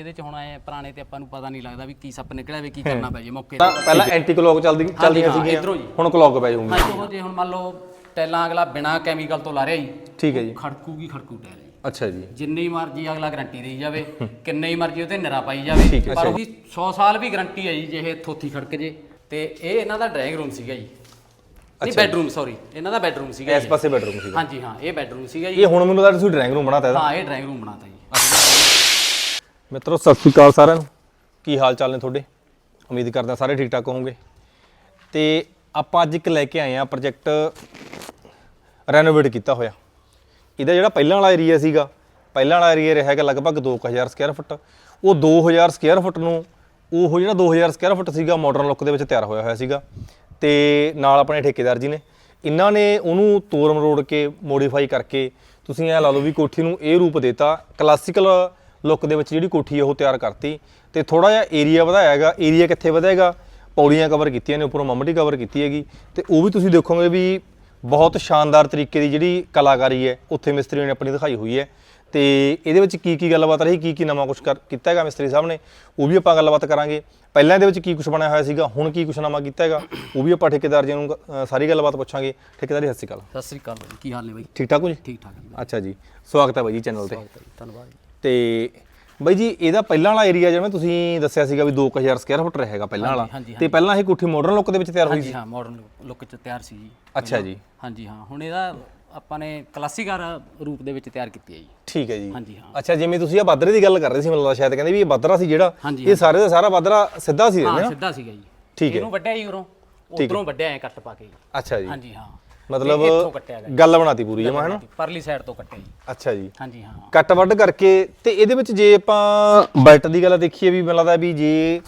ਇਹਦੇ ਚ ਹੁਣ ਐ ਪੁਰਾਣੇ ਤੇ ਆਪਾਂ ਨੂੰ ਪਤਾ ਨਹੀਂ ਲੱਗਦਾ ਵੀ ਕੀ ਸੱਪ ਨਿਕਲਿਆ ਵੀ ਕੀ ਕਰਨਾ ਪੈ ਜੇ ਮੌਕੇ ਤੇ ਤਾਂ। ਪਹਿਲਾਂ ਐਂਟੀ ਕਲੌਕ ਚੱਲਦੀ ਚੱਲਦੀਆਂ ਹਾਂ, ਸੀਗੀਆਂ। ਇੱਧਰੋਂ ਜੀ। ਹੁਣ ਕਲੌਕ ਪੈ ਜਾਊਗੀ। ਹਾਂ ਉਹ ਜੇ ਹੁਣ ਮੰਨ ਲਓ ਟੈਲਾਂ ਅਗਲਾ ਬਿਨਾ ਕੈਮੀਕਲ ਤੋਂ ਲਾ ਰਿਹਾ ਜੀ ਠੀਕ ਹੈ ਜੀ। ਖੜਕੂਗੀ ਖੜਕੂ ਟੈਲ ਜੀ। ਅੱਛਾ ਜੀ। ਜਿੰਨੀ ਮਰਜ਼ੀ ਅਗਲਾ ਗਾਰੰਟੀ ਦੇਈ ਜਾਵੇ ਕਿੰਨੇ ਹੀ ਮਰਜ਼ੀ ਉਹਤੇ ਨਿਰਾ ਪਾਈ ਜਾਵੇ। ਠੀਕ ਹੈ, ਪਰ ਉਹਦੀ 100 ਸਾਲ ਵੀ ਗਾਰੰਟੀ ਹੈ ਜੀ ਜੇ ਇਹ ਥੋਥੀ ਖੜਕ ਜੇ। ਤੇ ਇਹ ਇਹਨਾਂ ਦਾ ਡਰਾਇੰਗ ਰੂਮ ਸੀਗਾ ਜੀ। ਨਹੀਂ ਬੈਡਰੂਮ ਸੌਰੀ ਇਹਨਾਂ ਦਾ ਬੈਡਰੂਮ ਸੀਗਾ ਇਸ ਜੀ। ਪਾਸੇ ਬੈਡਰੂਮ ਸੀਗਾ। ਹਾਂਜੀ ਹਾਂ ਇਹ ਬੈਡਰੂਮ ਸੀਗਾ ਜੀ। ਇਹ ਹੁਣ ਮੈਨੂੰ ਲੱਗਦਾ ਤੁਸੀਂ ਡਰਾਇੰਗ ਰੂਮ ਬਣਾਤਾ ਇਹਦਾ। ਹਾਂ ਇਹ ਡਰਾਇੰਗ ਰੂਮ ਬਣਾਤਾ ਜੀ। ਮਿੱਤਰੋ, ਸਤਿ ਸ਼੍ਰੀ ਅਕਾਲ ਸਾਰਿਆਂ ਨੂੰ। ਕੀ ਹਾਲ ਚਾਲ ਨੇ ਤੁਹਾਡੇ? ਉਮੀਦ ਕਰਦਾ ਸਾਰੇ ਠੀਕ ਠਾਕ ਹੋਵੋਗੇ। ਤੇ ਆਪਾਂ ਅੱਜ ਇੱਕ ਲੈ ਕੇ ਆਏ ਆ ਪ੍ਰੋਜੈਕਟ ਰੈਨੋਵੇਟ ਕੀਤਾ ਹੋਇਆ। ਇਹਦਾ ਜਿਹੜਾ ਪਹਿਲਾਂ ਵਾਲਾ ਏਰੀਆ ਸੀਗਾ, ਪਹਿਲਾਂ ਵਾਲਾ ਏਰੀਆ ਹੈਗਾ ਲਗਭਗ 2000 ਸਕੁਅਰ ਫੁੱਟ ਉਹ 2000 ਸਕੁਅਰ ਫੁੱਟ ਨੂੰ, ਉਹ ਜਿਹੜਾ 2000 ਸਕੁਅਰ ਫੁੱਟ ਸੀਗਾ ਮਾਡਰਨ ਲੁੱਕ ਦੇ ਵਿੱਚ ਤਿਆਰ ਹੋਇਆ ਹੋਇਆ ਸੀਗਾ। ਤੇ ਨਾਲ ਆਪਣੇ ਠੇਕੇਦਾਰ ਜੀ ਨੇ। ਇਹਨਾਂ ਨੇ ਉਹਨੂੰ ਤੋੜ ਮਰੋੜ ਕੇ ਮੋਡੀਫਾਈ ਕਰਕੇ, ਤੁਸੀਂ ਇਹ ਲਾ ਲਓ ਵੀ ਕੋਠੀ ਨੂੰ ਇਹ ਰੂਪ ਦਿੱਤਾ। ਕਲਾਸੀਕਲ ਲੁੱਕ ਦੇ ਵਿੱਚ ਜਿਹੜੀ ਕੋਠੀ ਹੈ ਉਹ ਤਿਆਰ ਕਰਤੀ ਤੇ ਥੋੜਾ ਜਿਹਾ ਏਰੀਆ ਵਧਾਇਆ ਹੈਗਾ। ਏਰੀਆ ਕਿੱਥੇ ਵਧਾਏਗਾ ਪੌੜੀਆਂ ਕਵਰ ਕੀਤੀਆਂ ਨੇ ਉੱਪਰੋਂ ਮਮਟੀ ਕਵਰ ਕੀਤੀ ਹੈਗੀ। ਤੇ ਉਹ ਵੀ ਤੁਸੀਂ ਦੇਖੋਗੇ ਵੀ ਬਹੁਤ ਸ਼ਾਨਦਾਰ ਤਰੀਕੇ ਦੀ ਜਿਹੜੀ ਕਲਾਕਾਰੀ ਹੈ ਉੱਥੇ ਮਿਸਤਰੀ ਨੇ ਆਪਣੀ ਦਿਖਾਈ ਹੋਈ ਹੈ। ਤੇ ਇਹਦੇ ਵਿੱਚ ਕੀ ਕੀ ਗੱਲਬਾਤ ਰਹੀ? ਕੀ ਕੀ ਨਵਾਂ ਕੁਝ ਕੀਤਾ ਹੈਗਾ ਮਿਸਤਰੀ ਸਾਹਿਬ ਨੇ? ਉਹ ਵੀ ਆਪਾਂ ਗੱਲਬਾਤ ਕਰਾਂਗੇ। ਪਹਿਲਾਂ ਇਹਦੇ ਵਿੱਚ ਕੀ ਕੁਝ ਬਣਿਆ ਹੋਇਆ ਸੀਗਾ? ਹੁਣ ਕੀ ਕੁਝ ਨਵਾਂ ਕੀਤਾ ਹੈਗਾ? ਉਹ ਵੀ ਆਪਾਂ ਠੇਕੇਦਾਰ ਜੀ ਨੂੰ ਸਾਰੀ ਗੱਲਬਾਤ ਪੁੱਛਾਂਗੇ। ਠੇਕੇਦਾਰ ਜੀ ਸਤਿ ਸ਼੍ਰੀ ਅਕਾਲ। ਸਤਿ ਸ੍ਰੀ ਅਕਾਲ ਬਾਈ ਕੀ ਹਾਲ ਨੇ ਬਾਈ? ਠੀਕ ਠਾਕ ਹੋ ਜੀ? ਠੀਕ ਠਾਕ ਜੀ। ਅੱਛਾ ਜੀ ਸਵਾਗਤ ਹੈ ਬਾਈ ਜੀ ਚੈਨਲ ਤੇ। ਧੰਨਵਾਦ ਜੀ। ਤੇ ਬਾਈ ਜੀ ਇਹਦਾ ਪਹਿਲਾਂ ਵਾਲਾ ਏਰੀਆ ਜਿਵੇਂ ਤੁਸੀਂ ਦੱਸਿਆ ਸੀਗਾ ਵੀ 2000 ਸਕੁਅਰ ਫੁੱਟ ਰਹੇਗਾ ਪਹਿਲਾਂ ਵਾਲਾ। ਤੇ ਪਹਿਲਾਂ ਇਹ ਕੋਠੀ ਮਾਡਰਨ ਲੁੱਕ ਦੇ ਵਿੱਚ ਤਿਆਰ ਹੋਈ ਹਾਂਜੀ ਹਾਂ ਮਾਡਰਨ ਲੁੱਕ ਚ ਤਿਆਰ ਸੀ ਜੀ। ਅੱਛਾ ਜੀ। ਹਾਂਜੀ ਹਾਂ ਹੁਣ ਇਹਦਾ ਆਪਾਂ ਨੇ ਕਲਾਸਿਕਰ ਰੂਪ ਦੇ ਵਿੱਚ ਤਿਆਰ ਕੀਤੀ ਹੈ ਜੀ। ਠੀਕ ਹੈ ਜੀ। ਹਾਂਜੀ ਹਾਂ। ਅੱਛਾ ਜਿਵੇਂ ਤੁਸੀਂ ਆ ਬਾਦਰੇ ਦੀ ਗੱਲ ਕਰ ਰਹੇ ਸੀ ਮੈਨੂੰ ਲੱਗਦਾ ਸ਼ਾਇਦ ਕਹਿੰਦੇ ਵੀ ਇਹ ਬਾਦਰਾ ਸੀ ਜਿਹੜਾ ਇਹ ਸਾਰੇ ਦਾ ਸਾਰਾ ਬਾਦਰਾ ਸਿੱਧਾ ਸੀ ਹਾਂ ਸਿੱਧਾ ਸੀਗਾ ਜੀ। ਠੀਕ ਹੈ। ਇਹਨੂੰ ਵੱਡਿਆ ਜੀ ਉਰੋਂ। ਉਧਰੋਂ ਵੱਡਿਆ ਐ ਕੱਟ ਪਾ ਕੇ। ਅੱਛਾ ਜੀ। ਹਾਂਜੀ ਹਾਂ। ਮਤਲਬ ਇਹ ਇੱਥੋਂ ਕੱਟਿਆ ਗਿਆ। ਗੱਲ ਬਣਾਤੀ ਪੂਰੀ ਜਮਾ ਹੈ ਨਾ? ਪਰਲੀ ਸਾਈਡ ਤੋਂ ਕੱਟਿਆ ਜੀ। ਅੱਛਾ ਜੀ। ਹਾਂਜੀ ਹਾਂ। ਕੱਟ ਵੱਢ ਕਰਕੇ ਤੇ ਇਹਦੇ ਵਿੱਚ ਜੇ ਆਪਾਂ ਬਜਟ ਦੀ ਗੱਲ ਦੇਖੀਏ ਵੀ ਮੈਨੂੰ ਲੱਗਦਾ ਵੀ ਜੇ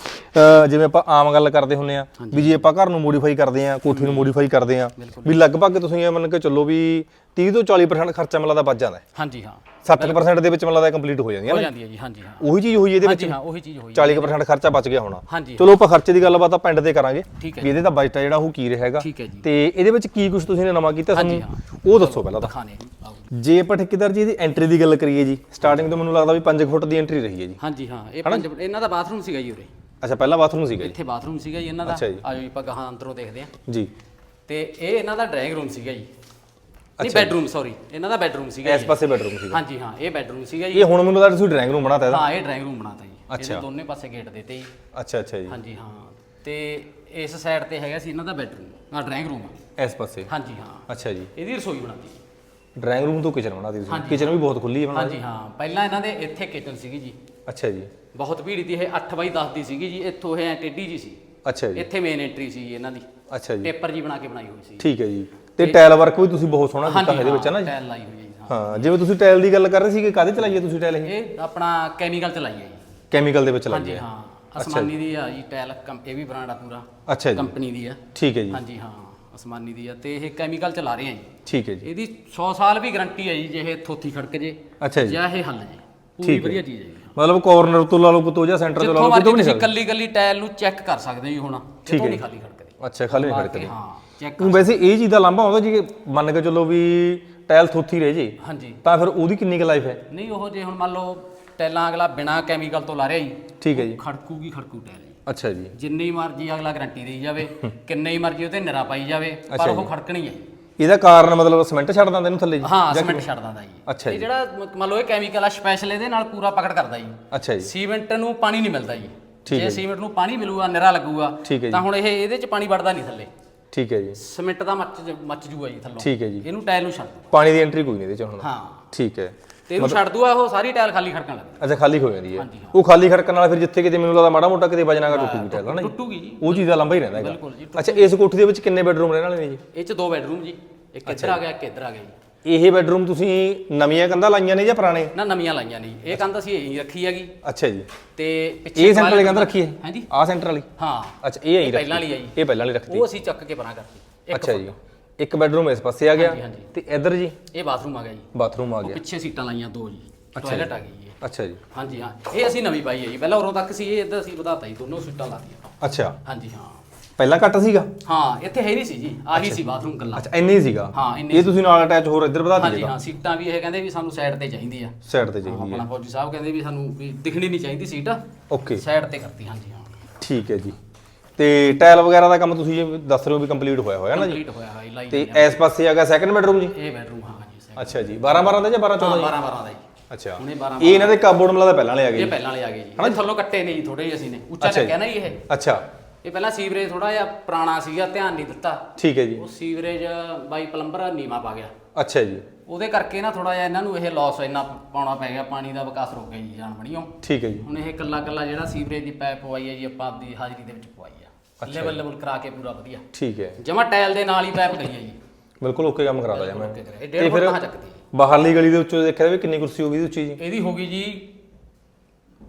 ਜਿਵੇਂ ਆਪਾਂ ਆਮ ਗੱਲ ਕਰਦੇ ਹੁੰਨੇ ਆ ਵੀ ਜੇ ਆਪਾਂ ਘਰ ਨੂੰ ਮੋਡੀਫਾਈ ਕਰਦੇ ਆ ਕੋਠੀ ਨੂੰ ਮੋਡੀਫਾਈ ਕਰਦੇ ਆ ਵੀ ਲਗਭਗ ਤੁਸੀਂ ਇਹ ਮੰਨ ਕੇ ਚੱਲੋ ਵੀ 30 ਤੋਂ 40% ਖਰਚਾ ਲੱਗਦਾ ਬਚ ਜਾਂਦਾ ਹੈ। ਹਾਂਜੀ ਹਾਂ। 60% ਦੇ ਵਿੱਚ ਮੈਨੂੰ ਲੱਗਦਾ ਕੰਪਲੀਟ ਹੋ ਜਾਂਦੀ ਹੈ ਹੋ ਨਾ। ਜਾਂਦੀ ਹੈ ਜੀ ਹਾਂਜੀ ਹਾਂ। ਉਹੀ ਚੀਜ਼ ਹੋਈ ਇਹਦੇ ਵਿੱਚ ਹਾਂਜੀ ਹਾਂ ਉਹੀ ਚੀਜ਼ ਹੋਈ 40% ਖਰਚਾ ਬਚ ਗਿਆ ਹੋਣਾ। ਹਾਂਜੀ। ਚਲੋ ਆਪਾਂ ਖਰਚੇ ਦੀ ਗੱਲਬਾਤ ਆ ਪਿੰਡ ਤੇ ਕਰਾਂਗੇ ਠੀਕ ਹੈ ਵੀ ਇਹਦੇ ਦਾ ਬਜਟ ਜਿਹੜਾ ਉਹ ਕੀ ਰਹੇਗਾ। ਠੀਕ ਹੈ ਜੀ। ਤੇ ਇਹਦੇ ਵਿੱਚ ਕੀ ਕੁਝ ਤੁਸੀਂ ਨੇ ਨਵਾਂ ਕੀਤਾ ਸਾਨੂੰ? ਉਹ ਦੱਸੋ ਪਹਿਲਾਂ ਤਾਂ। ਦਿਖਾਣੇ ਜੀ ਆਓ। ਜੇ। ਆਪਾਂ ਠੇਕੇਦਾਰ ਜੀ ਇਹਦੀ ਐਂਟਰੀ ਦੀ ਗੱਲ ਕਰੀਏ ਜੀ ਸਟਾਰਟਿੰਗ ਤੋਂ ਮੈਨੂੰ ਲੱਗਦਾ ਵੀ 5 ਫੁੱਟ ਦੀ ਐਂਟਰੀ ਰਹੀ ਹੈ ਜੀ। ਹਾਂਜੀ ਹਾਂ। ਇਹ ਪੰਜ ਇਹਨਾਂ ਦਾ ਬਾਥਰੂਮ ਸੀਗਾ ਜੀ ਉਰੇ। ਅੱਛਾ ਪਹਿਲਾ ਬਾਥਰੂਮ ਸੀਗਾ ਜੀ। ਇੱਥੇ ਬਾਥਰੂਮ ਸੀਗਾ ਜੀ ਇਹਨਾਂ ਦਾ। ਅੱਛਾ ਜੀ। ਆਜੋ ਜੀ ਆਪਾਂ ਗਾਹਾਂ ਅੰਦਰੋਂ ਦੇਖਦੇ ਹਾਂ। ਜੀ। ਤੇ ਇਹ ਇਹਨਾਂ ਦਾ ਡਰਾਇੰਗ ਰੂਮ ਸੀਗਾ ਜੀ। ਨਹੀਂ ਬੈਡਰੂਮ ਸੌਰੀ ਇਹਨਾਂ ਦਾ ਬੈਡਰੂਮ ਸੀਗਾ ਇਸ ਪਾਸੇ ਬੈਡਰੂਮ ਸੀਗਾ। ਹਾਂਜੀ ਹਾਂ ਇਹ ਬੈਡਰੂਮ ਸੀਗਾ ਜੀ। ਇਹ ਹੁਣ ਮੈਨੂੰ ਲੱਗਦਾ ਤੁਸੀਂ ਡਰਾਇੰਗ ਰੂਮ ਬਣਾਤਾ ਇਹਦਾ। ਹਾਂ ਇਹ ਡਰਾਇੰਗ ਰੂਮ ਬਣਾਤਾ ਜੀ। ਇਹਦੇ ਦੋਨੇ ਪਾਸੇ ਗੇਟ ਦਿੱਤੇ ਜੀ। ਅੱਛਾ ਅੱਛਾ ਜੀ। ਹਾਂਜੀ ਹਾਂ। ਤੇ ਇਸ ਸਾਈਡ ਤੇ ਹੈਗਾ ਸੀ ਇਹਨਾਂ ਦਾ ਬੈਡਰੂਮ ਆ ਡਰਾਇੰਗ ਰੂਮ ਇਸ ਪਾਸੇ। ਹਾਂਜੀ ਹਾਂ। ਅੱਛਾ ਜੀ। ਇਹਦੀ ਰਸੋਈ ਬਣਾਤੀ ਡਰਾਇੰਗ ਰੂਮ ਤੋਂ ਕਿਚਨ ਬਣਾਤੀ ਤੁਸੀਂ। ਕਿਚਨ ਵੀ ਬਹੁਤ ਖੁੱਲੀ ਹੈ ਬਣਾ ਹਾਂਜੀ ਹਾਂ। ਪਹਿਲਾਂ ਇਹਨਾਂ ਦੇ ਇੱਥੇ ਕਿਚਨ ਸੀਗੀ ਜੀ। ਅੱਛਾ ਜੀ। ਬਹੁਤ ਭੀੜੀ ਦੀ ਇਹ। 8 ਬਾਈ 10 ਦੀ ਸੀਗੀ ਜੀ। ਇੱਥੋਂ ਇਹ ਐ ਟੇਢੀ ਜੀ ਸੀ। ਅੱਛਾ ਜੀ। ਇੱਥੇ ਮੇਨ ਐਂਟਰੀ ਸੀ ਇਹਨਾਂ ਦੀ। ਅੱਛਾ ਜੀ। ਪੇਪਰ ਜੀ ਬਣਾ ਕੇ ਬਣਾਈ ਹੋਈ ਸੀ। ਠੀਕ ਹੈ ਜੀ। ਤੇ ਟਾਇਲ ਵਰਕ ਵੀ ਤੁਸੀਂ ਬਹੁਤ ਸੋਹਣਾ ਕੀਤਾ ਇਹਦੇ ਵਿੱਚ ਹੈ ਨਾ ਜੀ? ਟਾਇਲ ਲਾਈ ਹੋਈ ਹੈ ਜੀ ਹਾਂ। ਜਿਵੇਂ ਤੁਸੀਂ ਟਾਇਲ ਦੀ ਗੱਲ ਕਰ ਰਹੇ ਸੀਗੇ ਕਾਹਦੇ ਚ ਲਾਈਏ ਤੁਸੀਂ ਟਾਇਲ ਇਹ? ਇਹ ਆਪਣਾ ਕੈਮੀਕਲ ਚ ਲਾਈ ਹੈ ਜੀ। ਕੈਮੀਕਲ ਦੇ ਵਿੱਚ ਲਾਈ ਹਾਂਜੀ ਹੈ। ਹਾਂ। ਅਸਮਾਨੀ ਦੀ ਆ ਜੀ ਟਾਇਲ ਕੰਪ- ਇਹ ਵੀ ਬ੍ਰਾਂਡ ਆ ਪੂਰਾ। ਅੱਛਾ ਜੀ। ਕੰਪਨੀ ਦੀ ਆ। ਠੀਕ ਹੈ ਜੀ। ਹਾਂਜੀ ਹਾਂ ਅਸਮਾਨੀ ਦੀ ਆ। ਤੇ ਇਹ ਕੈਮੀਕਲ ਚ ਲਾ ਰਹੇ ਆ ਜੀ। ਠੀਕ ਹੈ ਜੀ। ਇਹਦੀ 100 ਸਾਲ ਵੀ ਗਾਰੰਟੀ ਹੈ ਜੀ ਜੇ ਇਹ ਥੋਥੀ ਖੜਕ ਜੇ ਅੱਛਾ ਜੀ। ਜਾਂ ਇਹ ਹੱਲ ਜੇ। ਪੂਰੀ ਵਧੀਆ ਚੀਜ਼ ਹੈ ਜੀ। ਮਤਲਬ ਕਾਰਨਰ ਤੋਂ ਲਾ ਲਓ ਕਿਤੋਂ ਜਾਂ ਸੈਂਟਰ ਤੋਂ ਲਾ ਜਿੱਥੋਂ ਲਓ ਮਰਜ਼ੀ ਕਿਤੋਂ ਵੀ ਤੁਸੀਂ ਕੱਲੀ ਕੱਲੀ ਟਾਇਲ ਨੂੰ ਚੈੱਕ ਕਰ ਸਕਦੇ ਹੋ ਜੀ ਹੁਣ। ਕਿਤੋਂ ਨਹੀਂ ਖਾਲੀ ਖੜਕਦੀ। ਅੱਛਾ ਖਾਲੀ ਨਹੀਂ ਖੜਕਦੇ। ਹਾਂ। ਚੈੱਕ ਹੁਣ ਵੈਸੇ ਇਹ ਚੀਜ਼ ਦਾ ਲਾਂਭਾ ਹੁੰਦਾ ਜੀ ਮੰਨ ਕੇ ਚੱਲੋ ਵੀ ਟਾਇਲ ਥੋਥੀ ਰਹਿ ਜੇ ਹਾਂਜੀ। ਤਾਂ ਫਿਰ ਉਹਦੀ ਕਿੰਨੀ ਕੁ ਲਾਈਫ ਹੈ? ਨਹੀਂ ਉਹ ਜੇ ਹੁਣ ਮੰਨ ਲਓ ਟਾਇਲਾਂ ਅਗਲਾ ਬਿਨਾ ਕੈਮੀਕਲ ਤੋਂ ਲਾ ਰਿਹਾ ਜੀ ਠੀਕ ਹੈ ਜੀ। ਖੜਕੂਗੀ ਖੜਕੂ ਟਾਇਲ ਜੀ। ਅੱਛਾ ਜੀ। ਜਿੰਨੀ ਮਰਜ਼ੀ ਅਗਲਾ ਗਾਰੰਟੀ ਦੇਈ ਜਾਵੇ ਕਿੰਨੇ ਹੀ ਮਰਜ਼ੀ ਉਹਤੇ ਨਿਰਾ ਪਾਈ ਜਾਵੇ ਪਰ ਉਹ ਖੜਕਣੀ ਹੈ ਜੀ। ਇਹਦਾ ਕਾਰਨ ਮਤਲਬ ਸਿਮੈਂਟ ਛੱਡ ਦਿੰਦੇ ਇਹਨੂੰ ਥੱਲੇ ਜੀ? ਹਾਂ ਸੀਮੈਂਟ ਛੱਡ ਦਿੰਦਾ ਜੀ। ਅੱਛਾ ਇਹ ਜਿਹੜਾ ਮੰਨ ਲਓ ਇਹ ਕੈਮੀਕਲ ਆ ਸਪੈਸ਼ਲ ਇਹਦੇ ਨਾਲ ਪੂਰਾ ਪਕੜ ਕਰਦਾ ਜੀ। ਅੱਛਾ ਜੀ। ਸੀਮੈਂਟ ਨੂੰ ਪਾਣੀ ਨਹੀਂ ਮਿਲਦਾ ਜੀ। ਜੇ ਸੀਮੈਂਟ ਨੂੰ ਪਾਣੀ ਮਿਲੂਗਾ ਨਿਰਾ ਲੱਗੂਗਾ ਜੀ ਤਾਂ ਹੁਣ ਇਹ ਇਹਦੇ ਚ ਪਾਣੀ ਵੜਦਾ ਨਹੀਂ ਥੱਲੇ। ਠੀਕ ਹੈ ਜੀ। ਸੀਮੈਂਟ ਦਾ ਮੱਚ ਮੱਚ ਜੂਗਾ ਜੀ ਥੱਲੋਂ। ਠੀਕ ਹੈ ਜੀ। ਇਹਨੂੰ ਟਾਇਲ ਨੂੰ ਛੱਡ ਦੂਗਾ ਪਾਣੀ ਦੀ ਐਂਟਰੀ ਕੋਈ ਨਹੀਂ ਇਹਦੇ ਚ ਹੁਣ। ਹਾਂ। ਠੀਕ ਹੈ। ਤੇ ਇਹਨੂੰ ਛੱਡ ਦੂਗਾ ਉਹ ਸਾਰੀ ਟਾਇਲ ਖਾਲੀ ਖੜਕਣ ਲੱਗ ਅੱਛਾ ਖਾਲੀ ਹੋ ਜਾਂਦੀ ਹੈ। ਉਹ ਖਾਲੀ ਖੜਕਣ ਨਾਲ ਫਿਰ ਜਿੱਥੇ ਕਿਤੇ ਮੈਨੂੰ ਲੱਗਦਾ ਮਾੜਾ ਮੋਟਾ ਕਿਤੇ ਵਜਨਾਗਾ ਟੁੱਟੂਗੀ ਟਾਇਲ ਹਨਾ ਜੀ? ਟੁੱਟੂਗੀ ਜੀ। ਉਹ ਚੀਜ਼ ਦਾ ਲੰਬਾ ਹੀ ਰਹਿੰਦਾ ਹੈਗਾ। ਬਿਲਕੁਲ ਜੀ ਅੱਛਾ ਇਸ ਕੋਠੀ ਦੇ ਵਿੱਚ ਕਿੰਨੇ ਬੈਡਰੂਮ ਰਹਿਣ ਵਾਲੇ ਨੇ ਜੀ? ਇਹ ਚ ਦੋ ਬੈਡਰੂਮ ਜੀ। ਇੱਕ ਇੱਧਰ ਆ ਗਿਆ ਇੱਕ ਇੱਧਰ ਆ ਗਿਆ ਜੀ। ਇਹ ਬੈਡਰੂਮ ਤੁਸੀਂ ਨਵੀਆਂ ਕੰਧਾਂ ਲਾਈਆਂ ਨੇ ਜਾਂ ਪੁਰਾਣੇ? ਨਾ ਨਵੀਆਂ ਲਾਈਆਂ ਨਹੀਂ ਇਹ ਕੰਧ ਅਸੀਂ ਇਹੀ ਰੱਖੀ ਹੈਗੀ। ਅੱਛਾ ਜੀ। ਤੇ ਪਿੱਛੇ ਇਹ ਸੈਂਟਰ ਵਾਲੀ ਕੰਧ ਰੱਖੀ ਹੈ? ਹਾਂਜੀ। ਆਹ ਸੈਂਟਰ ਵਾਲੀ? ਹਾਂ। ਅੱਛਾ ਇਹ ਆਈ ਇਹ ਪਹਿਲਾਂ ਵਾਲੀ ਆ ਜੀ। ਇਹ ਪਹਿਲਾਂ ਵਾਲੀ ਰੱਖਤੀ। ਉਹ ਅਸੀਂ ਚੱਕ ਕੇ ਪਰਾਂ ਕਰਤੀ ਇੱਕ ਅੱਛਾ ਜੀ। ਇੱਕ ਬੈਡਰੂਮ ਇਸ ਪਾਸੇ ਆ ਗਿਆ। ਹਾਂਜੀ। ਤੇ ਇੱਧਰ ਜੀ? ਇਹ ਬਾਥਰੂਮ ਆ ਗਿਆ ਜੀ। ਬਾਥਰੂਮ ਆ ਗਿਆ। ਪਿੱਛੇ ਸੀਟਾਂ ਲਾਈਆਂ ਦੋ ਜੀ। ਟਾਇਲਟ ਆ ਗਈ ਜੀ। ਅੱਛਾ ਜੀ। ਹਾਂਜੀ ਹਾਂ। ਇਹ ਅਸੀਂ ਨਵੀਂ ਪਾਈ ਹੈ ਜੀ। ਪਹਿਲਾਂ ਉਰੋਂ ਤੱਕ ਸੀ ਇਹ ਇੱਧਰ ਅਸੀਂ ਵਧਾਤਾ ਜੀ। ਦੋਨੋਂ ਸੀਟਾਂ ਲਾ ਦਿੱਤੀਆਂ ਅੱਛਾ। ਹਾਂਜੀ ਹਾਂ। ਪਹਿਲਾਂ ਘੱਟ ਸੀਗਾ? ਹਾਂ ਇੱਥੇ ਹੈ ਨਹੀਂ ਸੀ ਜੀ ਆਹੀ ਸੀ ਬਾਥਰੂਮ ਕੱਲਾ ਅੱਛਾ ਇੰਨੇ ਹੀ ਸੀਗਾ? ਹਾਂ, ਇੰਨੇ ਇਹ ਤੁਸੀਂ ਨਾਲ ਅਟੈਚ ਹੋਰ ਇੱਧਰ ਵਧਾ ਹਾਂਜੀ ਦਈਏਗਾ ਹਾਂ ਸੀਟਾਂ ਵੀ ਇਹ ਕਹਿੰਦੇ ਵੀ ਸਾਨੂੰ ਸਾਈਡ ਤੇ ਚਾਹੀਦੀ ਆ। ਸਾਈਡ ਤੇ ਚਾਹੀਦੀ ਹੈ ਆਪਣਾ ਫੌਜੀ ਸਾਹਿਬ ਕਹਿੰਦੇ ਵੀ ਸਾਨੂੰ ਵੀ ਦਿਖਣੀ ਨਹੀਂ ਚਾਹੀਦੀ ਸੀਟ। ਓਕੇ ਸਾਈਡ ਤੇ ਕਰਤੀ ਹਾਂਜੀ ਹਾਂ। ਠੀਕ ਹੈ ਜੀ। ਤੇ ਟਾਇਲ ਵਗੈਰਾ ਦਾ ਕੰਮ ਤੁਸੀਂ ਦੱਸ ਰਹੇ ਹੋ ਵੀ ਕੰਪਲੀਟ ਹੋਇਆ ਹੋਇਆ ਨਾ ਜੀ? ਕੰਪਲੀਟ ਹੋਇਆ ਹੋਇਆ ਲਾਈ ਤੇ ਇਸ ਪਾਸੇ ਹੈਗਾ ਸੈਕੰਡ ਬੈਡਰੂਮ ਜੀ? ਇਹ ਬੈਡਰੂਮ ਹਾਂ ਜੀ second। ਅੱਛਾ ਜੀ 12 12 ਦਾ ਜਾਂ 12 14 ਹਾਂ ਜੀ? 12 12 ਦਾ ਜੀ। ਅੱਛਾ। ਹੁਣੇ 12 ਇਹ ਇਹਨਾਂ ਦੇ ਕਾਬੋਰਡ ਮਲਾ ਪਹਿਲਾਂ ਵਾਲੇ ਆ ਗਏ ਇਹ ਜੀ? ਪਹਿਲਾਂ ਵਾਲੇ ਆ ਗਏ ਜੀ। ਇਹ ਥੱਲੋਂ ਕੱਟੇ ਨੇ ਜੀ ਥੋੜੇ ਜਿਹੇ ਅਸੀਂ ਨੇ। ਉੱਚਾ ਅੱਛਾ ਜੀ। ਚੱਕਿਆ ਨਾ ਜੀ ਇਹ। ਅੱਛਾ। ਇਹ ਪਹਿਲਾਂ ਸੀਵਰੇਜ ਥੋੜਾ ਜਿਹਾ ਪੁਰਾਣਾ ਸੀਗਾ ਧਿਆਨ ਨਹੀਂ ਦਿੱਤਾ। ਠੀਕ ਹੈ ਜੀ। ਉਹ ਸੀਵਰੇਜ ਬਾਈ ਪਲੰਬਰ ਨੀਵਾ ਪਾ ਗਿਆ। ਅੱਛਾ ਜੀ। ਉਹਦੇ ਕਰਕੇ ਨਾ ਥੋੜਾ ਜਿਹਾ ਇਹਨਾਂ ਨੂੰ ਇਹ ਲਾਸ ਇੰਨਾ ਪਾਉਣਾ ਪੈ ਗਿਆ ਪਾਣੀ ਦਾ ਵਿਕਾਸ ਰੁਕ ਗਿਆ ਜੀ ਜਾਣ ਬਣੀਓ ਠੀਕ ਹੈ ਜੀ। ਹੁਣ ਇਹ ਕੱਲਾ ਕੱਲਾ ਜਿਹੜਾ ਸੀਵਰੇਜ ਦੀ ਪਾਈਪ ਪਵਾਈ ਹੈ ਜੀ ਆਪਾਂ ਆਪਦੀ ਹਾਜ਼ਰੀ ਦੇ ਵਿੱਚ ਪਵਾਈ ਆ। ਲੈਵਲ ਲੈਵਲ ਕਰਾ ਕੇ ਪੂਰਾ ਵਧੀਆ। ਠੀਕ ਹੈ। ਜਮਾ ਟਾਇਲ ਦੇ ਨਾਲ ਹੀ ਪਾਈਪ ਗਈ ਹੈ ਜੀ। ਬਿਲਕੁਲ ਓਕੇ ਕੰਮ ਕਰਾਦਾ ਜਾ ਮੈਂ। ਇਹ ਡੇਢ ਫੁੱਟ ਕਹਾਂ ਚੱਕਦੀ ਹੈ। ਬਾਹਰਲੀ ਗਲੀ ਦੇ ਵਿੱਚੋਂ ਦੇਖਿਆ ਵੀ ਕਿੰਨੀ ਕੁਰਸੀ ਹੋਗੀ ਉੱਚੀ ਜੀ? ਇਹਦੀ ਹੋ ਗਈ ਜੀ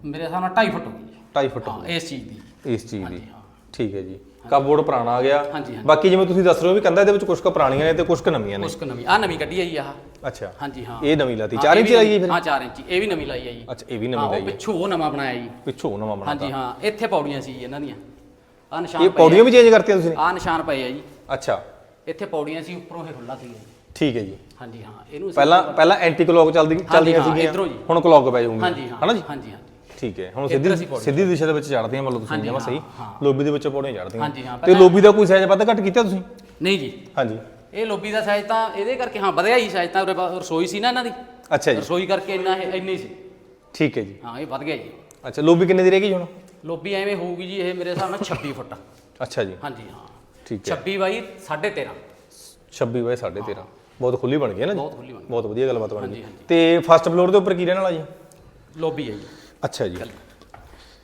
ਮੇਰੇ ਹਿਸਾਬ ਨਾਲ 2.5 ਫੁੱਟ ਹੋ ਗਈ ਜੀ। 2.5 ਫੁੱਟ ਹਾਂ ਇਸ ਚੀਜ਼ ਦੀ। ਇਸ ਚੀਜ਼ ਦੀ। ਹਾਂ। ਠੀਕ ਹੈ ਜੀ। ਕਾਬੋਰਡ ਪੁਰਾਣਾ ਆ ਗਿਆ। ਹਾਂਜੀ, ਹਾਂਜੀ। ਬਾਕੀ ਜਿਵੇਂ ਤੁਸੀਂ ਦੱਸ ਰਹੇ ਹੋ ਵੀ ਕੰਧਾਂ ਇਹਦੇ ਵਿੱਚ ਕੁਝ ਕੁ ਪੁਰਾਣੀਆਂ ਨੇ ਤੇ ਕੁਝ ਕੁ ਨਵੀਆਂ ਨੇ। ਮੁਸਕ ਨਵੀਂ। ਆ ਨਵੀਂ ਕੱਢੀ ਹੈ ਜੀ ਆਹ ਅੱਛਾ। ਹਾਂਜੀ ਹਾਂ। ਇਹ ਨਵੀਂ ਲਾਤੀ। ਹਾਂ, 4 ਇਹ ਇੰਚ ਲਾਈ ਹੈ ਫਿਰ? ਹਾਂ 4 ਇੰਚ। ਇਹ ਵੀ ਨਵੀਂ ਲਾਈ ਹੈ ਜੀ। ਅੱਛਾ ਇਹ ਵੀ ਹਾਂ ਨਵੀਂ ਲਾਈ ਹੈ ਪਿੱਛੋਂ ਉਹ ਨਵਾਂ ਬਣਾਇਆ ਜੀ। ਪਿੱਛੋਂ ਨਵਾਂ ਬਣਾਤਾ। ਹਾਂਜੀ ਹਾਂ। ਇੱਥੇ ਪੌੜੀਆਂ ਸੀ ਜੀ ਇਹਨਾਂ ਦੀਆਂ। ਆ ਨਿਸ਼ਾਨ ਇਹ ਪੌੜੀਆਂ ਵੀ ਚੇਂਜ ਕਰਤੀਆਂ ਤੁਸੀਂ ਆ ਨਿਸ਼ਾਨ ਪਏ ਆ ਜੀ। ਅੱਛਾ। ਇੱਥੇ ਪੌੜੀਆਂ ਸੀ ਉੱਪਰੋਂ ਇਹ ਖੁੱਲਾ ਸੀ। ਜੀ ਠੀਕ ਹੈ ਜੀ। ਹਾਂਜੀ ਹਾਂ। ਇਹਨੂੰ ਅਸੀਂ- ਪਹਿਲਾਂ ਪਹਿਲਾਂ ਐਂਟੀ ਕਲੌਕ ਚੱਲਦੀ ਚੱਲਦੀਆਂ ਹਾਂ, ਸੀਗੀਆਂ। ਇੱਧਰੋਂ ਜੀ। ਹੁਣ ਕਲੌਕ ਪੈ ਜਾਊਗੀ। ਹਾਂਜੀ ਹਾਂ। ਹਨਾ ਜੀ? ਹਾਂਜੀ ਹਾਂਜੀ ਠੀਕ ਹੈ। ਹੁਣ ਸਿੱਧੀ। ਸਿੱਧੀ ਦਿਸ਼ਾ ਦੇ ਵਿੱਚ ਚੜਦੀਆਂ ਮਤਲਬ ਤੁਸੀਂ ਜਮਾ ਸਹੀ। ਲੋਬੀ ਦੇ ਵਿੱਚੋਂ ਪੌੜੀਆਂ ਚੜਦੀਆਂ ਤੇ ਲੋਬੀ ਦਾ ਕੋਈ ਸਾਈਜ਼ ਵੱਧ ਘੱਟ ਕੀਤਾ ਤੁਸੀਂ? ਨਹੀਂ ਜੀ। ਹਾਂਜੀ। ਇਹ ਲੋਬੀ ਦਾ ਸਾਈਜ਼ ਤਾਂ ਇਹਦੇ ਕਰਕੇ ਹਾਂ ਵਧਿਆ ਹੀ ਸਾਈਜ਼ ਤਾਂ ਰਸੋਈ ਸੀ ਨਾ ਇਹਨਾਂ ਦੀ। ਅੱਛਾ ਜੀ। ਰਸੋਈ ਕਰਕੇ ਇੰਨਾ ਇਹ ਇੰਨੀ ਸੀ। ਠੀਕ ਹੈ ਜੀ। ਹਾਂ ਇਹ ਵੱਧ ਗਿਆ ਜੀ। ਅੱਛਾ ਲੋਬੀ ਕਿੰਨੇ ਦੀ ਰਹਿ ਗਈ ਹੁਣ? ਲੋਬੀ ਐਵੇਂ ਹੋਊਗੀ ਜੀ ਇਹ ਮੇਰੇ ਹਿਸਾਬ ਨਾਲ 26 ਫੁੱਟ। ਅੱਛਾ ਜੀ। ਹਾਂਜੀ ਹਾਂ। ਠੀਕ ਹੈ। 26 ਬਾਈ 13.5 26 ਬਾਏ 13.5 ਬਹੁਤ ਖੁੱਲੀ ਬਣ ਗਈ ਹੈ ਨਾ ਜੀ। ਬਹੁਤ ਖੁੱਲੀ ਬਣ ਬਹੁਤ ਵਧੀਆ ਗੱਲਬਾਤ ਬਣ ਗਈ। ਤੇ ਫਸਟ ਫਲੋਰ ਦੇ ਉੱਪਰ ਕੀ ਰਹਿਣ ਵਾਲਾ ਜੀ? ਲੋਬੀ ਹੈ ਜੀ। ਅੱਛਾ ਜੀ।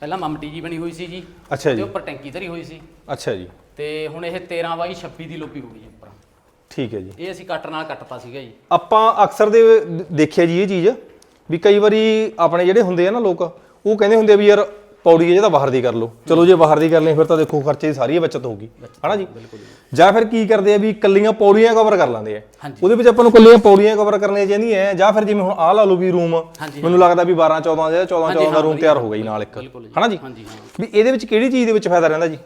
ਪਹਿਲਾਂ ਮਮਟੀ ਜੀ ਬਣੀ ਹੋਈ ਸੀ ਜੀ। ਅੱਛਾ ਤੇ ਜੀ ਉੱਪਰ ਟੈਂਕੀ ਧਰੀ ਹੋਈ ਸੀ। ਅੱਛਾ ਜੀ। ਤੇ ਹੁਣ ਇਹ 13 ਬਾਈ 26 ਦੀ ਲੋਬੀ ਹੋ ਗਈ ਜੀ ਉੱਪਰ। ਠੀਕ ਹੈ ਜੀ। ਇਹ ਅਸੀਂ ਕੱਟ ਨਾਲ ਕੱਟਤਾ ਸੀਗਾ ਜੀ। ਆਪਾਂ ਅਕਸਰ ਦੇ ਦੇਖਿਆ ਜੀ ਇਹ ਚੀਜ਼ ਵੀ ਕਈ ਵਾਰੀ ਆਪਣੇ ਜਿਹੜੇ ਹੁੰਦੇ ਆ ਨਾ ਲੋਕ ਉਹ ਕਹਿੰਦੇ ਹੁੰਦੇ ਆ ਵੀ ਯਾਰ ਪੌੜੀ ਜਿਹਦਾ ਬਾਹਰ ਦੀ ਕਰ ਲਓ। ਚਲੋ ਜੇ ਬਾਹਰ ਦੀ ਕਰ ਲਈ ਫਿਰ ਤਾਂ ਦੇਖੋ ਖਰਚੇ ਦੀ ਸਾਰੀ ਬਚਤ ਹੋਊਗੀ। ਹਨਾ ਜੀ? ਜਾਂ। ਫਿਰ ਕੀ ਕਰਦੇ ਆ ਵੀ ਕੱਲੀਆਂ ਪੌੜੀਆਂ ਕਵਰ ਕਰ ਲੈਂਦੇ ਆ। ਉਹਦੇ ਵਿੱਚ ਆਪਾਂ ਨੂੰ ਕੱਲੀਆਂ ਪੌੜੀਆਂ ਕਵਰ ਕਰਨੀਆਂ ਚਾਹੀਦੀਆਂ ਜਾਂ ਫਿਰ ਜਿਵੇਂ ਹੁਣ ਆਹ ਲਾ ਲਓ ਵੀ ਰੂਮ ਮੈਨੂੰ ਲੱਗਦਾ ਵੀ 12 14 ਜਾਂ 14 ਹਾਂਜੀ, 14 ਦਾ ਰੂਮ। ਤਿਆਰ ਹੋ ਗਿਆ ਜੀ ਨਾਲ ਇੱਕ। ਜੀ। ਹਨਾ ਜੀ? ਵੀ ਇਹਦੇ ਵਿੱਚ ਕਿਹੜੀ ਚੀਜ਼ ਦੇ ਵਿੱਚ ਫਾਇਦਾ ਰਹਿੰਦਾ ਜੀ?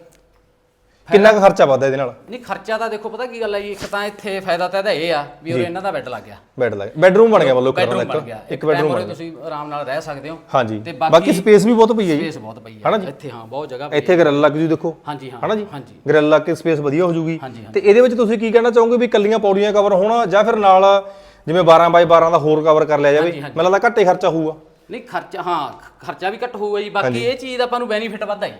ਕਿੰਨਾ ਕੁ ਖਰਚਾ ਵੱਧਦਾ ਇਹਦੇ ਨਾਲ? ਨਹੀਂ ਖਰਚਾ ਤਾਂ ਦੇਖੋ ਪਤਾ ਕੀ ਗੱਲ ਹੈ ਜੀ ਇੱਕ ਤਾਂ ਇੱਥੇ ਫਾਇਦਾ ਤਾਂ ਇਹਦਾ ਇਹ ਆ ਵੀ ਉਹ ਇਹਨਾਂ ਦਾ ਬੈੱਡ ਲੱਗ ਗਿਆ। ਬੈੱਡ ਲੱਗ ਬੈਡਰੂਮ ਬਣ ਗਿਆ ਬੈਡਰੂਮ ਕਰਨਾ ਗਿਆ। ਇੱਕ ਬੈਡਰੂਮ ਬਣ ਗਿਆ। ਤੁਸੀਂ ਆਰਾਮ ਨਾਲ ਰਹਿ ਸਕਦੇ ਹੋ। ਹਾਂਜੀ। ਤੇ ਬਾਕੀ ਸਪੇਸ ਵੀ ਬਹੁਤ ਪਈ ਹੈ ਜੀ। ਸਪੇਸ ਬਹੁਤ ਪਈ ਹੈ। ਜੀ? ਇੱਥੇ ਹਾਂ ਬਹੁਤ ਜਗ੍ਹਾ ਪਈ ਇੱਥੇ ਗ੍ਰਿਲ ਲੱਗ ਜੂ ਦੇਖੋ। ਹਾਂਜੀ ਹਾਂ ਹਨਾ ਜੀ? ਹਾਂਜੀ। ਗ੍ਰਿਲ ਲੱਗ ਕੇ ਸਪੇਸ ਵਧੀਆ ਹੋ ਜੂਗੀ। ਤੇ ਇਹਦੇ ਵਿੱਚ ਤੁਸੀਂ ਕੀ ਕਹਿਣਾ ਚਾਹੋਗੇ ਵੀ ਕੱਲੀਆਂ ਪੌੜੀਆਂ ਕਵਰ ਹੋਣਾ ਜਾਂ ਫਿਰ ਨਾਲ ਜਿਵੇਂ 12 ਬਾਈ 12 ਦਾ ਹੋਰ ਕਵਰ ਕਰ ਲਿਆ ਜਾਵੇ। ਮੈਨੂੰ ਲੱਗਦਾ ਘੱਟੇ ਖਰਚਾ ਹੋਊਗਾ। ਨਹੀਂ ਖਰਚਾ ਹਾਂ ਖਰਚਾ ਵੀ ਘੱਟ ਹੋਊਗਾ ਜੀ। ਬਾਕੀ ਇਹ ਚੀਜ਼ ਦਾ ਆਪਾਂ ਨੂੰ ਬੈਨੀਫਿਟ ਵੱਧਦਾ ਜੀ।